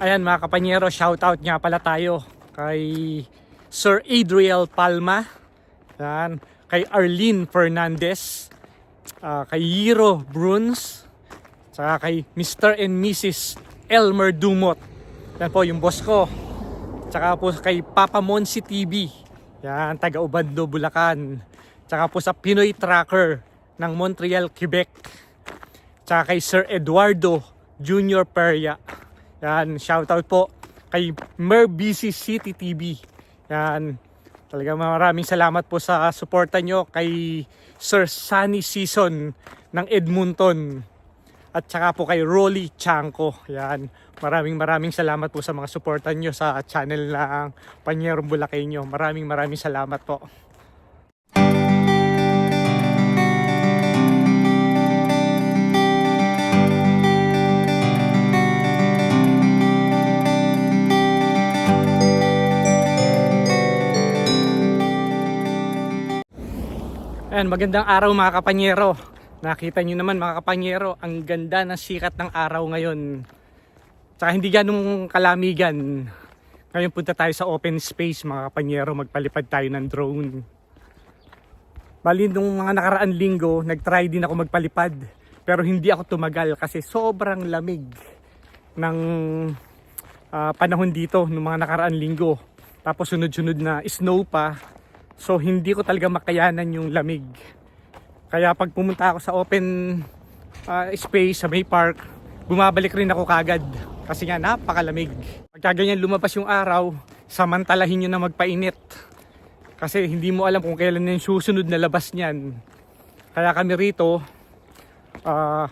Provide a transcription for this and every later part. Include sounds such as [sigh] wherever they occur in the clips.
Ayan mga kapanyero, shoutout nga pala tayo kay Sir Adriel Palma, yan, kay Arlene Fernandez, ah, kay Yiro Bruns, saka kay Mr. and Mrs. Elmer Dumot. Yan po yung boss ko. Tsaka po kay Papa Monsi TV, yan, taga Ubando, Bulacan. Tsaka po sa Pinoy Tracker ng Montreal, Quebec. Tsaka kay Sir Eduardo Junior Peria. Yan, shoutout po kay Merbisi City TV. Yan, talaga maraming salamat po sa suporta nyo kay Sir Sunny Season ng Edmonton. At saka po kay Rolly Chanko. Yan, maraming maraming salamat po sa mga suporta nyo sa channel ng Panyerong Bulakenyo. Maraming maraming salamat po. Ayan, magandang araw mga kapanyero. Nakita nyo naman mga kapanyero, ang ganda ng sikat ng araw ngayon. Tsaka hindi ganong kalamigan. Ngayon punta tayo sa open space mga kapanyero, magpalipad tayo ng drone. Bali nung mga nakaraan linggo, nag-try din ako magpalipad. Pero hindi ako tumagal kasi sobrang lamig ng ah, panahon dito nung mga nakaraan linggo. Tapos sunod-sunod na snow pa. So hindi ko talaga makayanan yung lamig. Kaya pag pumunta ako sa open ah, space sa May Park, bumabalik rin ako kagad. Kasi nga napakalamig. Pagka ganyan lumabas yung araw, samantalahin nyo na magpainit. Kasi hindi mo alam kung kailan yung susunod na labas niyan. Kaya kami rito, ah,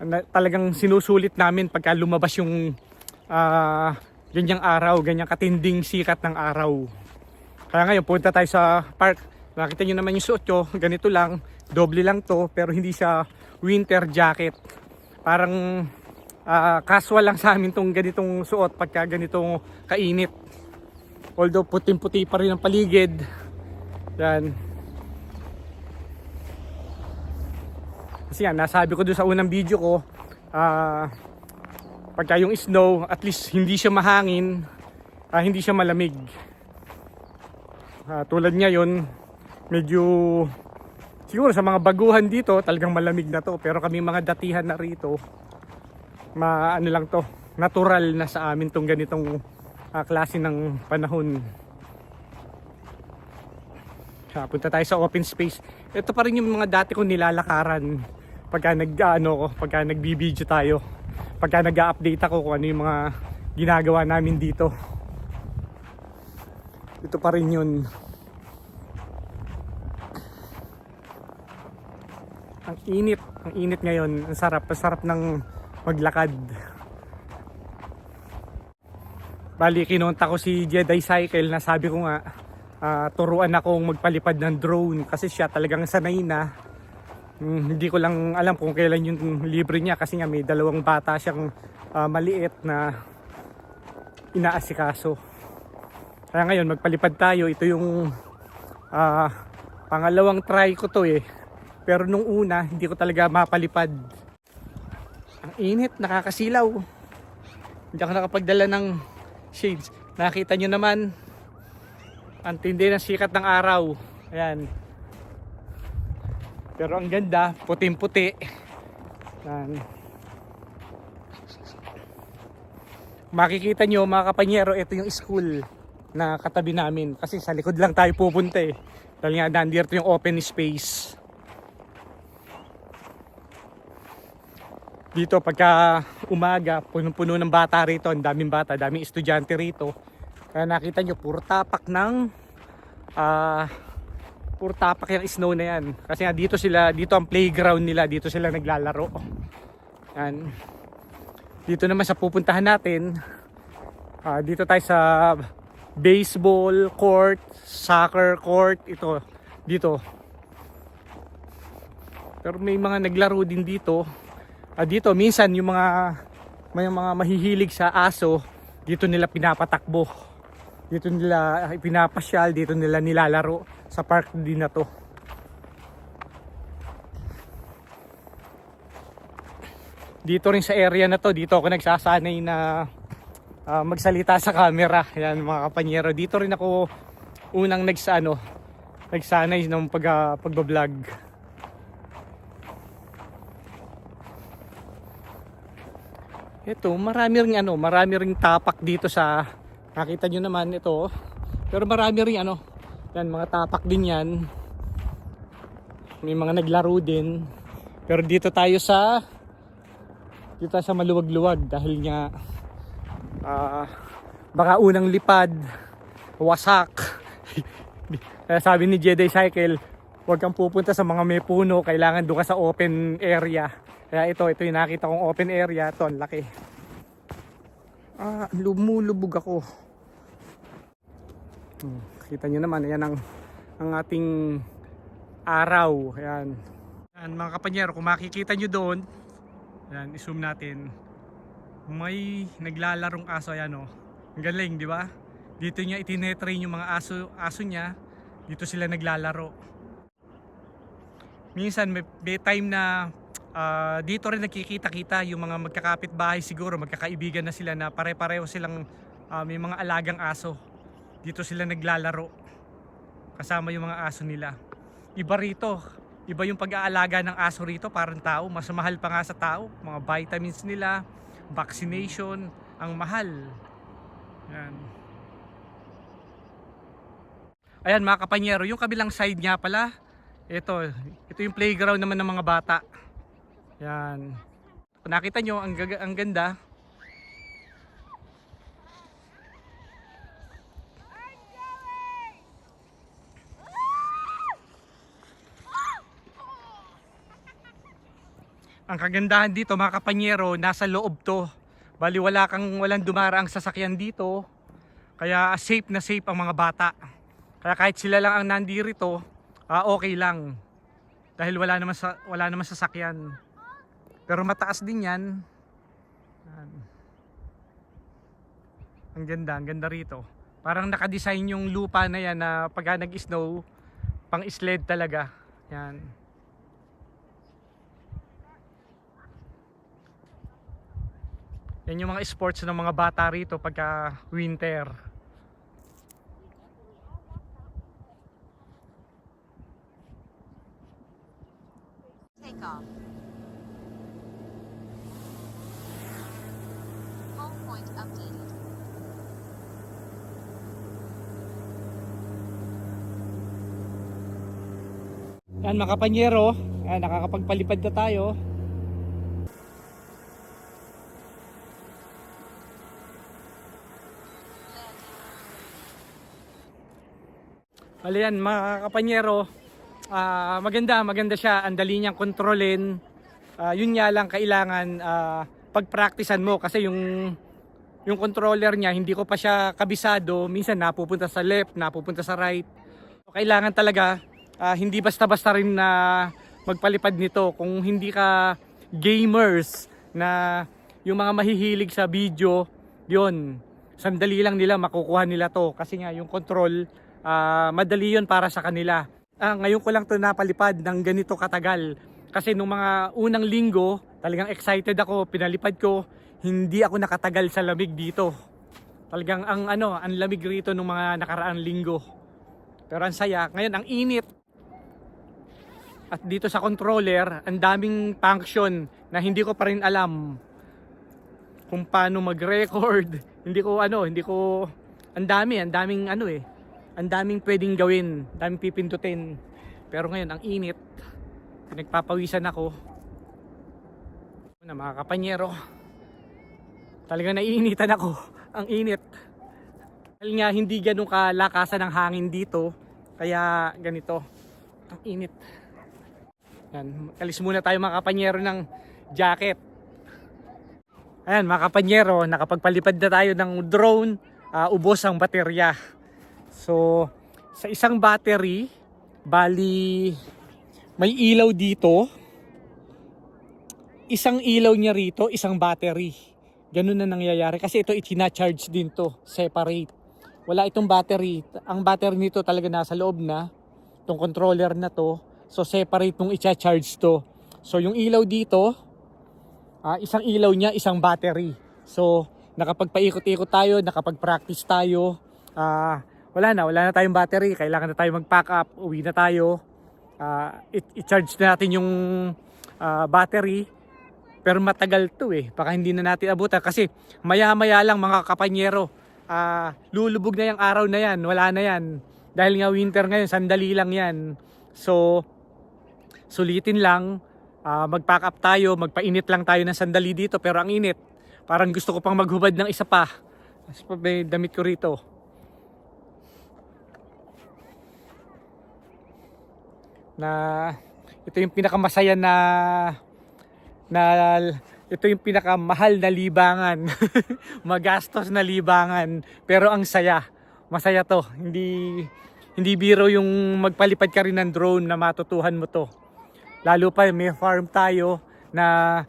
na- talagang sinusulit namin pagka lumabas yung ah, ganyang araw, ganyang katinding sikat ng araw. Kaya ngayon, punta tayo sa park. Nakita nyo naman yung suot ko, ganito lang, doble lang to, pero hindi siya winter jacket. Parang ah, casual lang sa amin tong ganitong suot pagka ganitong kainit. Although puting-puti pa rin ang paligid. Yan. Kasi nga, nasabi ko doon sa unang video ko, ah, pagka yung snow, at least hindi siya mahangin, ah, hindi siya malamig. Ah, tulad ngayon, medyo siguro sa mga baguhan dito, talagang malamig na to. Pero kami mga datihan na rito, ma ano lang to, natural na sa amin tong ganitong ah, klase ng panahon. Ah, punta tayo sa open space. Ito pa rin yung mga dati kong nilalakaran pagka nag ano ko, pagka nagbibideo tayo. Pagka nag-update ako kung ano yung mga ginagawa namin dito. Ito pa rin yun. Ang init, ang init ngayon. Ang sarap, ang sarap ng maglakad. Bali, kinonta ko si Jedi Cycle na sabi ko nga, ah, turuan akong magpalipad ng drone kasi siya talagang sanay na. Hmm, hindi ko lang alam kung kailan yung libre niya kasi nga may dalawang bata siyang ah, maliit na inaasikaso. Kaya ngayon magpalipad tayo. Ito yung ah, pangalawang try ko to eh. Pero nung una, hindi ko talaga mapalipad. Ang init, nakakasilaw. Hindi ako nakapagdala ng shades. Nakita nyo naman, ang tindi ng sikat ng araw. Ayan. Pero ang ganda, puting-puti. Yan. Makikita nyo mga kapanyero, ito yung school na katabi namin. Kasi sa likod lang tayo pupunta eh. Dahil nga nandito yung open space. Dito pagka umaga, punong-puno ng bata rito. Ang daming bata, daming estudyante rito. Kaya nakita nyo, puro tapak ng ah puro tapak yung snow na yan. Kasi nga dito sila, dito ang playground nila, dito sila naglalaro. Yan. Dito naman sa pupuntahan natin, ah, dito tayo sa baseball court, soccer court, ito, dito. Pero may mga naglaro din dito. Ah, dito, minsan yung mga, may mga mahihilig sa aso, dito nila pinapatakbo. Dito nila ah, pinapasyal, dito nila nilalaro sa park din na to. Dito rin sa area na to, dito ako nagsasanay na ah, magsalita sa camera. Yan mga kapanyero. Dito rin ako unang nagsa ano, nagsanay ng pag, ah, pagbablog. Ito, marami ring ano, marami ring tapak dito sa nakita nyo naman ito. Pero marami ring ano, yan mga tapak din yan. May mga naglaro din. Pero dito tayo sa dito tayo sa maluwag-luwag dahil nga ah, baka unang lipad, wasak. [laughs] Kaya sabi ni Jedi Cycle, huwag kang pupunta sa mga may puno, kailangan doon ka sa open area. Kaya ito, ito yung nakita kong open area, ito ang laki. Ah, lumulubog ako. Hmm, kita nyo naman, ayan ang, ang ating araw. Ayan. Ayan mga kapanyero, kung makikita nyo doon, ayan, i-zoom natin. May naglalarong aso, ayan o. Ang galing, di ba? Dito niya itinetrain yung mga aso, aso niya. Dito sila naglalaro. Minsan may, may time na ah, dito rin nakikita-kita yung mga magkakapit bahay siguro, magkakaibigan na sila na pare-pareho silang ah, may mga alagang aso. Dito sila naglalaro. Kasama yung mga aso nila. Iba rito. Iba yung pag-aalaga ng aso rito, parang tao. Mas mahal pa nga sa tao. Mga vitamins nila, vaccination, ang mahal. Yan. Ayan mga kapanyero, yung kabilang side nga pala, ito, ito yung playground naman ng mga bata. Yan. Kung nakita nyo, ang, ang ganda. Ang kagandahan dito mga kapanyero, nasa loob to. Bali wala kang walang dumaraang sasakyan dito. Kaya safe na safe ang mga bata. Kaya kahit sila lang ang nandirito, ah, okay lang. Dahil wala naman sa wala naman sasakyan. Pero mataas din. Yan. Ang ganda, ang ganda rito. Parang nakadesign yung lupa na yan na pagka nag-snow, pang sled talaga. Yan. Yan yung mga sports ng mga bata rito pagka winter. Take off. Home point updated. Yan mga kapanyero, nakakapagpalipad na tayo. Bali yan mga kapanyero, ah, maganda, maganda siya, ang dali niyang kontrolin. Ah, yun nga lang kailangan ah, pagpraktisan mo kasi yung yung controller niya hindi ko pa siya kabisado, minsan napupunta sa left, napupunta sa right. So, kailangan talaga ah, hindi basta-basta rin na magpalipad nito kung hindi ka gamers na yung mga mahihilig sa video, yun, sandali lang nila makukuha nila to kasi nga yung control ah, madali yun para sa kanila. Ah, ngayon ko lang to napalipad ng ganito katagal kasi nung mga unang linggo talagang excited ako, pinalipad ko, hindi ako nakatagal sa lamig dito. Talagang ang ano, ang lamig rito nung mga nakaraang linggo. Pero ang saya, ngayon ang init. At dito sa controller, ang daming function na hindi ko pa rin alam kung paano mag-record. [laughs] Hindi ko ano, hindi ko ang dami, ang daming ano eh. Ang daming pwedeng gawin, daming pipindutin. Pero ngayon ang init. Pinagpapawisan ako. Na mga kapanyero. Talagang naiinitan ako. Ang init. Dahil nga hindi ganun kalakasan ng hangin dito. Kaya ganito. Ang init. Yan. Kalis muna tayo mga kapanyero ng jacket. Ayan mga kapanyero, nakapagpalipad na tayo ng drone. ah, ubos ang baterya. So, sa isang battery, bali may ilaw dito. Isang ilaw niya rito, isang battery. Ganun na nangyayari kasi ito itina-charge din to, separate. Wala itong battery. Ang battery nito talaga nasa loob na. Itong controller na to. So separate nung i-charge to. So yung ilaw dito, ah, isang ilaw niya, isang battery. So nakapagpaikot-ikot tayo, nakapag-practice tayo. Ah, wala na, wala na tayong battery. Kailangan na tayo mag-pack up. Uwi na tayo. I- i-charge na natin yung ah, battery. Pero matagal to eh. Baka hindi na natin abutan. Kasi maya-maya lang mga kapanyero. ah, lulubog na yung araw na yan. Wala na yan. Dahil nga winter ngayon, sandali lang yan. So, sulitin lang. ah, mag-pack up tayo. Magpainit lang tayo ng sandali dito. Pero ang init. Parang gusto ko pang maghubad ng isa pa. Mas damit ko rito. Na ito yung pinakamasaya na na ito yung pinakamahal na libangan. [laughs] Magastos na libangan. Pero ang saya. Masaya to. Hindi hindi biro yung magpalipad ka rin ng drone na matutuhan mo to. Lalo pa may farm tayo na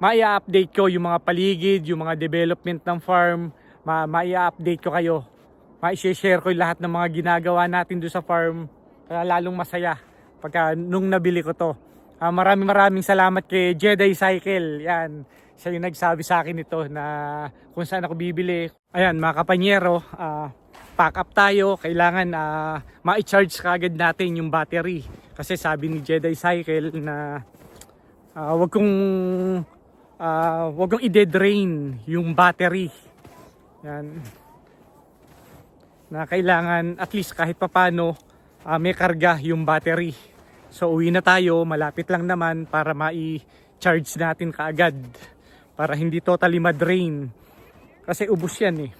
maia-update ko yung mga paligid, yung mga development ng farm, ma maia-update ko kayo. Ma-share ko lahat ng mga ginagawa natin doon sa farm. Kaya lalong masaya pagka nung nabili ko to. Ah, maraming maraming salamat kay Jedi Cycle. Yan. Siya yung nagsabi sa akin ito na kung saan ako bibili. Ayan, mga kapanyero, ah, pack up tayo. Kailangan ah, ma-charge kagad natin yung battery. Kasi sabi ni Jedi Cycle na ah, wag kong ah, wag kong i-drain yung battery. Yan. Na kailangan at least kahit papano ah, may karga yung battery. So uwi na tayo, malapit lang naman para mai-charge natin kaagad. Para hindi totally ma-drain. Kasi ubos yan eh.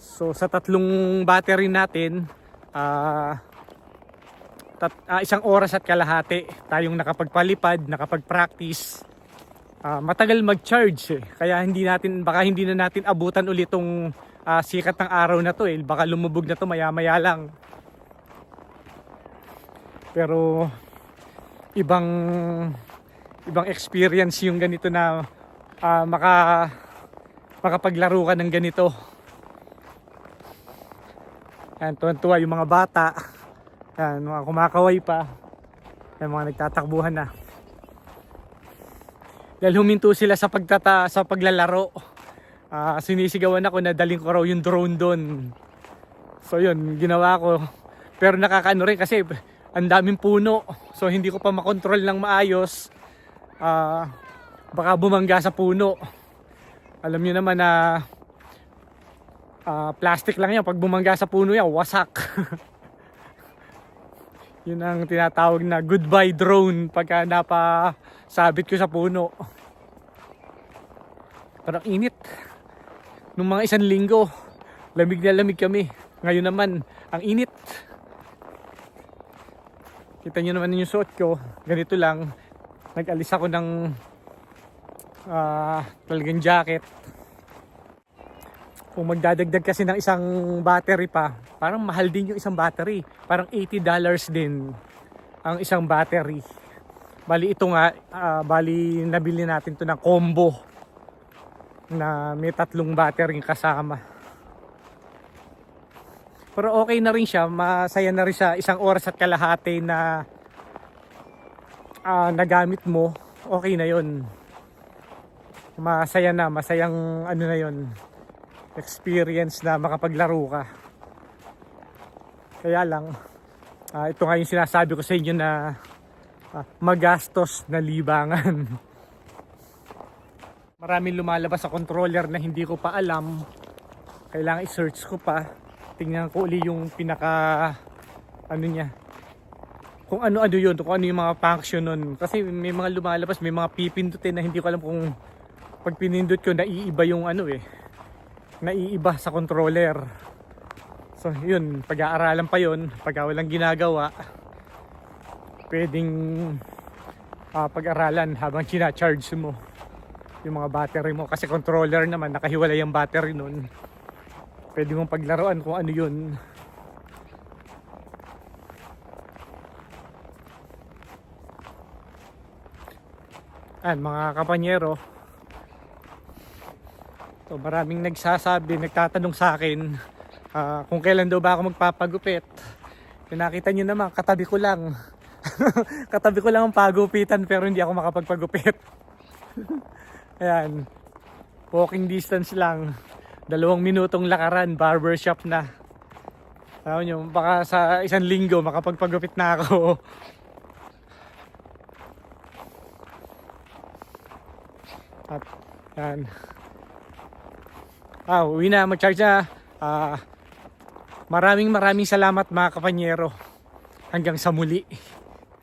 So sa tatlong battery natin, ah tat, ah, isang oras at kalahati tayong nakapagpalipad, nakapag-practice. Ah, matagal mag-charge eh. Kaya hindi natin baka hindi na natin abutan ulit tong ah, sikat ng araw na to eh. Baka lumubog na to maya-maya lang. Pero ibang ibang experience yung ganito na ah, maka makapaglaro ka ng ganito. Yan, tuwan-tuwa yung mga bata. Yan, mga kumakaway pa. Yan, mga nagtatakbuhan na. Dahil huminto sila sa pagtata sa paglalaro. Ah, sinisigawan ako na daling ko raw yung drone doon. So yun, ginawa ko. Pero nakakaano rin kasi ang daming puno. So hindi ko pa makontrol ng maayos. Ah, baka bumangga sa puno. Alam niyo naman na ah, plastic lang yan. Pag bumangga sa puno yan, wasak. [laughs] Yun ang tinatawag na goodbye drone pagka napasabit ko sa puno. Pero init. Nung mga isang linggo, lamig na lamig kami. Ngayon naman, ang init. Kita nyo naman yung suot ko. Ganito lang. Nag-alis ako ng ah, talagang jacket. Kung magdadagdag kasi ng isang battery pa, parang mahal din yung isang battery. Parang $80 din ang isang battery. Bali ito nga, ah, bali nabili natin to ng combo na may tatlong battery kasama. Pero okay na rin siya, masaya na rin siya isang oras at kalahati na ah, nagamit mo, okay na yon. Masaya na, masayang ano na yon experience na makapaglaro ka. Kaya lang, ah, ito nga yung sinasabi ko sa inyo na ah, magastos na libangan. [laughs] Maraming lumalabas sa controller na hindi ko pa alam. Kailangan i-search ko pa. Tingnan ko uli yung pinaka ano niya. Kung ano-ano yun, kung ano yung mga function nun. Kasi may mga lumalabas, may mga pipindutin na hindi ko alam kung pag pinindot ko, naiiba yung ano eh. Naiiba sa controller. So yun, pag-aaralan pa yun, pag walang ginagawa, pwedeng ah, pag-aralan habang charge mo yung mga battery mo kasi controller naman nakahiwalay yung battery nun pwede mong paglaruan kung ano yun. Ayan, mga kapanyero. So, maraming nagsasabi nagtatanong sa akin ah, kung kailan daw ba ako magpapagupit. Yung nakita nyo naman katabi ko lang. [laughs] Katabi ko lang ang pagupitan pero hindi ako makapagpagupit. [laughs] Ayan. Walking distance lang. Dalawang minutong lakaran, barbershop na. Alam nyo, baka sa isang linggo makapagpagupit na ako. [laughs] At yan. Ah, uwi na, mag-charge na. Ah, maraming maraming salamat mga kapanyero. Hanggang sa muli.